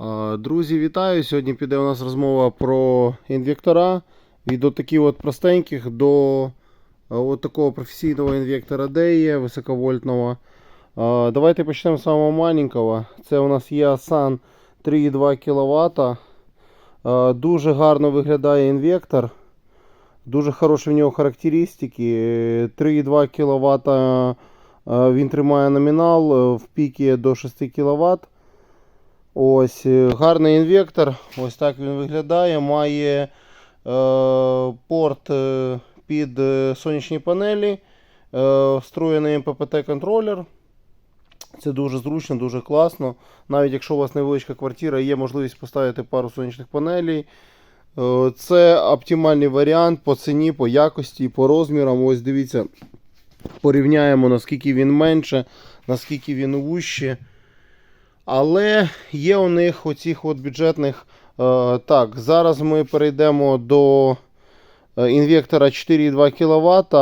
А, Друзі, вітаю! Сьогодні піде у нас розмова про інвектора. Від от таких от простеньких до от такого професійного інвектора DE високовольтного. Давайте почнемо з самого маленького. Це у нас є Asan 3,2 кВт. Дуже гарно виглядає інвектор. Дуже хороші в нього характеристики. Е, 3,2 кВт е, він тримає номінал е, в піки до 6 кВт. Ось е, гарний інвектор. Ось так він виглядає. Має е, порт е, під е, сонячні панелі, е, встроєний МППТ контролер. Це дуже зручно, дуже класно. Навіть якщо у вас невеличка квартира, є можливість поставити пару сонячних панелей. Це оптимальний варіант по ціні, по якості, по розмірам. Ось дивіться, порівняємо, наскільки він менше, наскільки він вужче. Але є у них оцих от бюджетних. Е, так, зараз ми перейдемо до е, інвектора 4,2 кВт.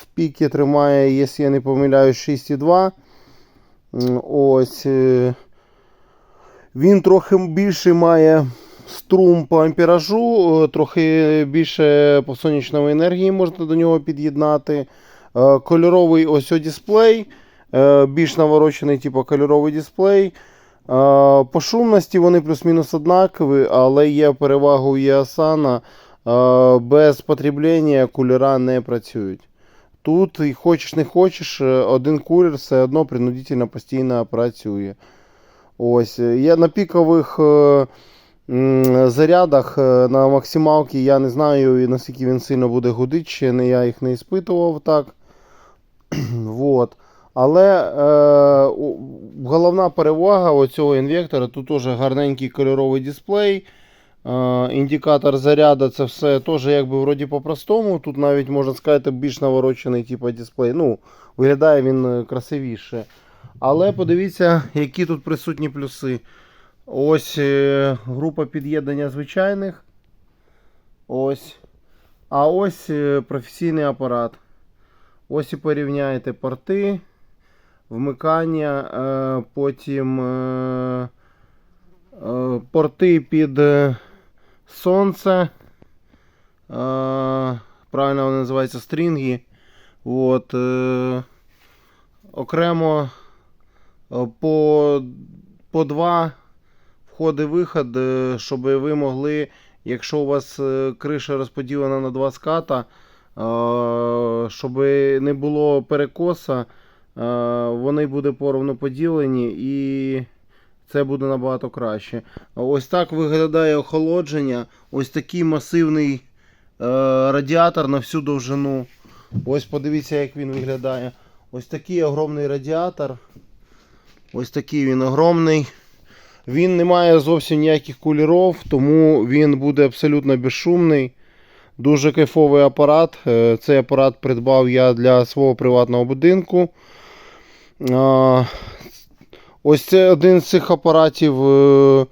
В піки тримає, якщо я не помиляюсь, 6,2. Ось. е, Він трохи більше має струм по амперажу, е, трохи більше по сонячної енергії можна до нього під'єднати. Кольоровий ось дисплей. Більш наворочений, типу кольоровий дисплей. Е, По шумності вони плюс-мінус однакові, але є перевага у Ясана. Без потреблення кулера не працюють. Тут хочеш не хочеш, е, один кулер все одно принудительно постійно працює. Ось, е, я на пікових е, зарядах е, на максималці я не знаю наскільки він сильно буде гудити, ще не, я їх не іспитував так. вот. Але е, головна перевага оцього інвектора тут теж гарненький кольоровий дисплей. Е, індикатор заряду це все теж якби вроді по-простому. Тут навіть можна сказати більш наворочений типу, дисплей. Ну, виглядає він е, красивіше. Але подивіться, які тут присутні плюси. Ось е, група під'єднання звичайних. Ось. А ось е, професійний апарат. Ось і порівняйте порти, вмикання, е, потім е, е, порти під сонце. Правильно вони називаються стрінги. От, окремо по, по два входи-виход, щоб ви могли, якщо у вас криша розподілена на два ската, щоб не було перекоса, вони будуть поровну поділені і це буде набагато краще. Ось так виглядає охолодження. Ось такий масивний е, радіатор на всю довжину. Ось подивіться, як він виглядає. Ось такий огромний радіатор. Ось такий він огромний. Він не має зовсім ніяких кулерів, тому він буде абсолютно безшумний. Дуже кайфовий апарат. Е, Цей апарат придбав я для свого приватного будинку. Ось це один з цих апаратів е, е,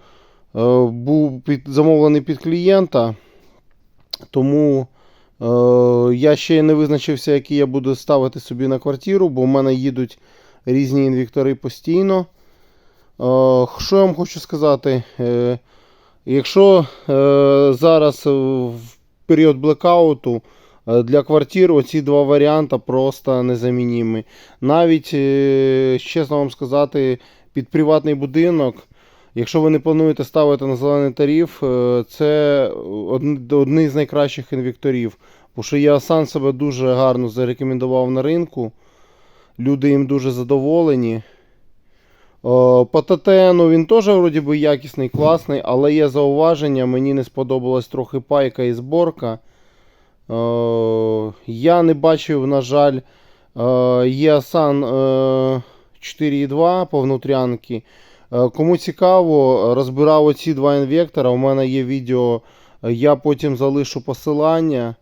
був замовлений під клієнта. Тому е, я ще не визначився, який я буду ставити собі на квартиру, бо в мене їдуть різні інвектори постійно. Що я вам хочу сказати? Якщо зараз в період блекауту для квартир оці два варіанти просто незамінімі. Навіть, е, чесно вам сказати, під приватний будинок, якщо ви не плануєте ставити на зелений тариф, е, це одн- одні з найкращих інвекторів. Бо що я сам себе дуже гарно зарекомендував на ринку. Люди їм дуже задоволені. По ТТНу він теж вроді би якісний, класний, але є зауваження, мені не сподобалась трохи пайка і зборка. О, Я не бачив, на жаль, ЄАСАН 4.2 по внутрянки. Е, Кому цікаво, розбирав оці два інвектора. У мене є відео, е, я потім залишу посилання.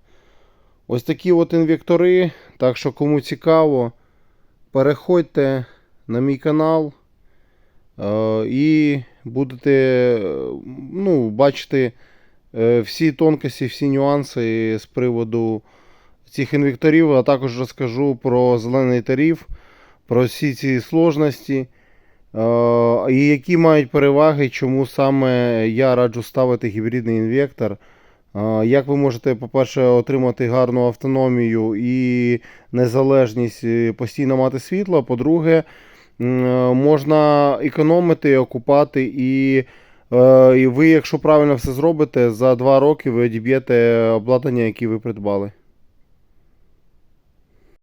Ось такі от інвектори. Так що, кому цікаво, переходьте на мій канал. Е, І будете е, ну, бачити е, всі тонкості, всі нюанси з приводу цих інвекторів, а також розкажу про зелений тариф, про всі ці сложності. Е, І які мають переваги, чому саме я раджу ставити гібридний інвектор? Е, Як ви можете, по-перше, отримати гарну автономію і незалежність е, постійно мати світло. По-друге, е, можна економити, окупати, і, е, і ви, якщо правильно все зробите, за два роки ви одіб'єте обладнання, яке ви придбали.